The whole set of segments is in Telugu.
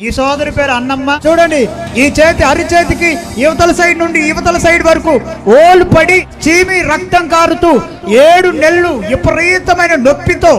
ఈ సోదరి పేరు అన్నమ్మ. చూడండి. ఈ చేతి అరిచేతికి యువతల సైడ్ నుండి యువతల సైడ్ వరకు ఓలు పడి చీమి రక్తం కారుతూ ఏడు నెలలు విపరీతమైన నొప్పితో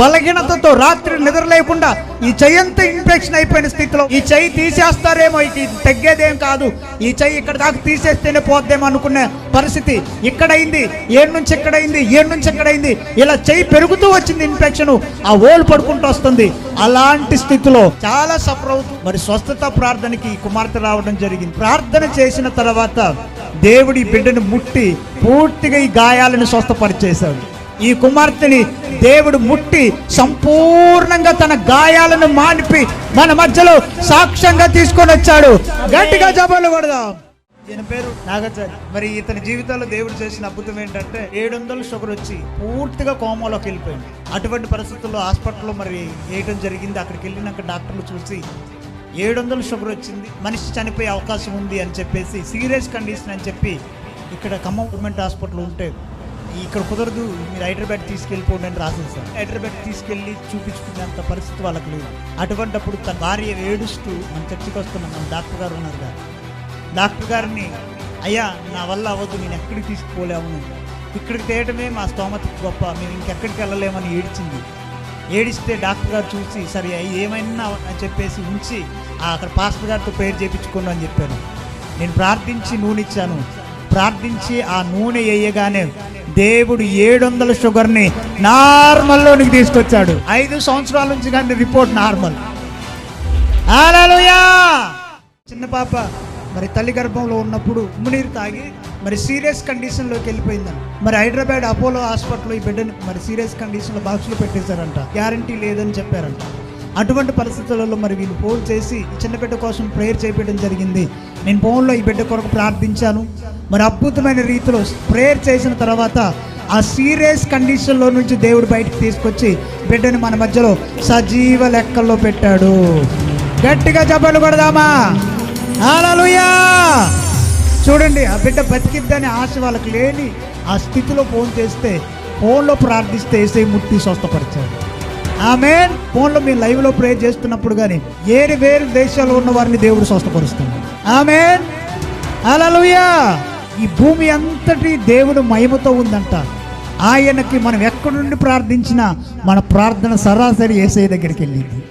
బలహీనతతో రాత్రి నిద్ర లేకుండా ఈ చెయ్యంతా ఇన్ఫెక్షన్ అయిపోయిన స్థితిలో ఈ చెయ్యి తీసేస్తారేమో ఇది తగ్గేదేం కాదు. ఈ చెయ్యి ఇక్కడ దాకా తీసేస్తేనే పోద్దేమో అనుకునే పరిస్థితి ఇక్కడైంది ఏడు నుంచి ఇక్కడైంది ఏడు నుంచి ఎక్కడైంది ఇలా చెయ్యి పెరుగుతూ వచ్చింది ఇన్ఫెక్షన్ ఆ ఓలు పడుకుంటూ వస్తుంది. అలాంటి స్థితిలో చాలా సఫర్ అవుతుంది మరి స్వస్థత ప్రార్థనకి ఈ వార్త రావడం జరిగింది. ప్రార్థన చేసిన తర్వాత దేవుడి బిడ్డను ముట్టి పూర్తిగా ఈ గాయాలను స్వస్థపరిచేశాడు. ఈ కుమార్తెని దేవుడు ముట్టి సంపూర్ణంగా తన గాయాలను మానిపి మన మధ్యలో సాక్ష్యంగా తీసుకొని వచ్చాడు. గట్టిగా జపాలు పడదాం ఈయన పేరు నాగాచారి మరి ఇతని జీవితంలో దేవుడు చేసిన అద్భుతం ఏంటంటే ఏడు వందల షుగర్ వచ్చి పూర్తిగా కోమాలోకి వెళ్ళిపోయింది. అటువంటి పరిస్థితుల్లో హాస్పిటల్లో మరి వేయడం జరిగింది. అక్కడికి వెళ్ళినాక డాక్టర్లు చూసి ఏడు వందల షుగర్ వచ్చింది. మనిషి చనిపోయే అవకాశం ఉంది అని చెప్పేసి సీరియస్ కండిషన్ అని చెప్పి ఇక్కడ ఖమ్మం గవర్నమెంట్ హాస్పిటల్ ఉంటే ఇక్కడ కుదరదు మీరు హైదరాబాద్ తీసుకెళ్ళిపోండి అని రాసింది సార్. హైదరాబాద్ తీసుకెళ్ళి చూపించుకునేంత పరిస్థితి వాళ్ళకి లేదు. అటువంటప్పుడు తన భార్య ఏడుస్తూ మన చర్చికి వస్తున్నాం మన డాక్టర్ గారు ఉన్నారు కదా. డాక్టర్ గారిని అయ్యా నా వల్ల అవ్వదు నేను ఎక్కడికి తీసుకుపోలేము. ఇక్కడికి తేయటమే మా స్తోమత గొప్ప. మేము ఇంకెక్కడికి వెళ్ళలేమని ఏడ్చింది. ఏడిస్తే డాక్టర్ గారు చూసి సరే ఏమైనా అని చెప్పేసి ఉంచి అక్కడ పాస్టర్ గారితో పేరు చేయించుకోండి అని చెప్పాను. నేను ప్రార్థించి నూనె ఇచ్చాను. ప్రార్థించి ఆ నూనె వేయగానే దేవుడు ఏడు వందల షుగర్ని నార్మల్లోనికి తీసుకొచ్చాడు. ఐదు సంవత్సరాల నుంచి కానీ రిపోర్ట్ నార్మల్. చిన్న పాప మరి తల్లి గర్భంలో ఉన్నప్పుడు ఉమ్మునీరు తాగి మరి సీరియస్ కండిషన్లోకి వెళ్ళిపోయిందంట మరి హైదరాబాద్ అపోలో హాస్పిటల్లో ఈ బిడ్డని మరి సీరియస్ కండిషన్లో బాక్సులో పెట్టేశారంట. గ్యారంటీ లేదని చెప్పారంట. అటువంటి పరిస్థితులలో మరి వీళ్ళు ఫోన్ చేసి చిన్న బిడ్డ కోసం ప్రేయర్ చేయడం జరిగింది. నేను ఫోన్లో ఈ బిడ్డ కొరకు ప్రార్థించాను. మరి అద్భుతమైన రీతిలో ప్రేయర్ చేసిన తర్వాత ఆ సీరియస్ కండిషన్లో నుంచి దేవుడు బయటకు తీసుకొచ్చి బిడ్డని మన మధ్యలో సజీవ లెక్కల్లో పెట్టాడు. గట్టిగా చెప్పలు కొడదామా? హల్లెలూయా! చూడండి ఆ బిడ్డ బతికిద్దని ఆశ వాళ్ళకి లేని ఆ స్థితిలో ఫోన్ చేస్తే ఫోన్లో ప్రార్థిస్తే ఏసై ముట్టి స్వస్థపరిచాడు. ఆమె ఫోన్లో మీ లైవ్లో ప్రే చేస్తున్నప్పుడు కానీ వేరు వేరు దేశాల్లో ఉన్న వారిని దేవుడు స్వస్థపరుస్తుంది ఆమె అలలుయా ఈ భూమి అంతటి దేవుడు మహిమతో ఉందంట. ఆయనకి మనం ఎక్కడి నుండి ప్రార్థించినా మన ప్రార్థన సరాసరి ఏసై దగ్గరికి వెళ్ళింది.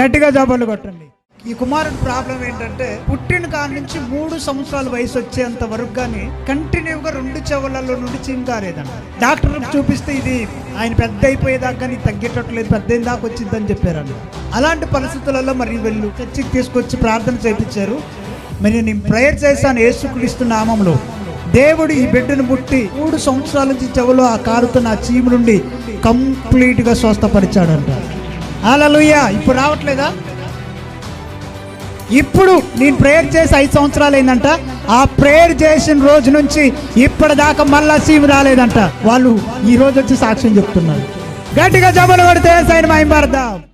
గట్టిగా జవాబులు కొట్టండి. ఈ కుమారుడు ప్రాబ్లం ఏంటంటే పుట్టిన కాడ నుంచి మూడు సంవత్సరాల వయసు వచ్చేంత వరకు కానీ కంటిన్యూగా రెండు చెవులలో నుండి చింకారేదంట డాక్టర్ చూపిస్తే ఇది ఆయన పెద్ద అయిపోయేదాకా కానీ తగ్గేటట్లేదు పెద్ద దాకా వచ్చిందని చెప్పారు అలాంటి పరిస్థితులలో మరి వెళ్ళు చర్చికి తీసుకొచ్చి ప్రార్థన చేయించారు మరి నేను ప్రేయర్ చేశాను యేసుక్రీస్తు నామంలో. దేవుడు ఈ బిడ్డను ముట్టి మూడు సంవత్సరాల నుంచి చెవులో ఆ కారుతున్న ఆ చీము నుండి కంప్లీట్గా స్వస్థపరిచాడంట. హల్లెలూయా! ఇప్పుడు రావట్లేదా? ఇప్పుడు నేను ప్రేయర్ చేసి ఐదు సంవత్సరాలు అయిందంట. ఆ ప్రేయర్ చేసిన రోజు నుంచి ఇప్పటిదాకా మళ్ళా సీమ్ రాలేదంట. వాళ్ళు ఈ రోజు వచ్చి సాక్ష్యం చెప్తున్నారు. గట్టిగా జబలు కొడితే సైన్ మహింపడదాం.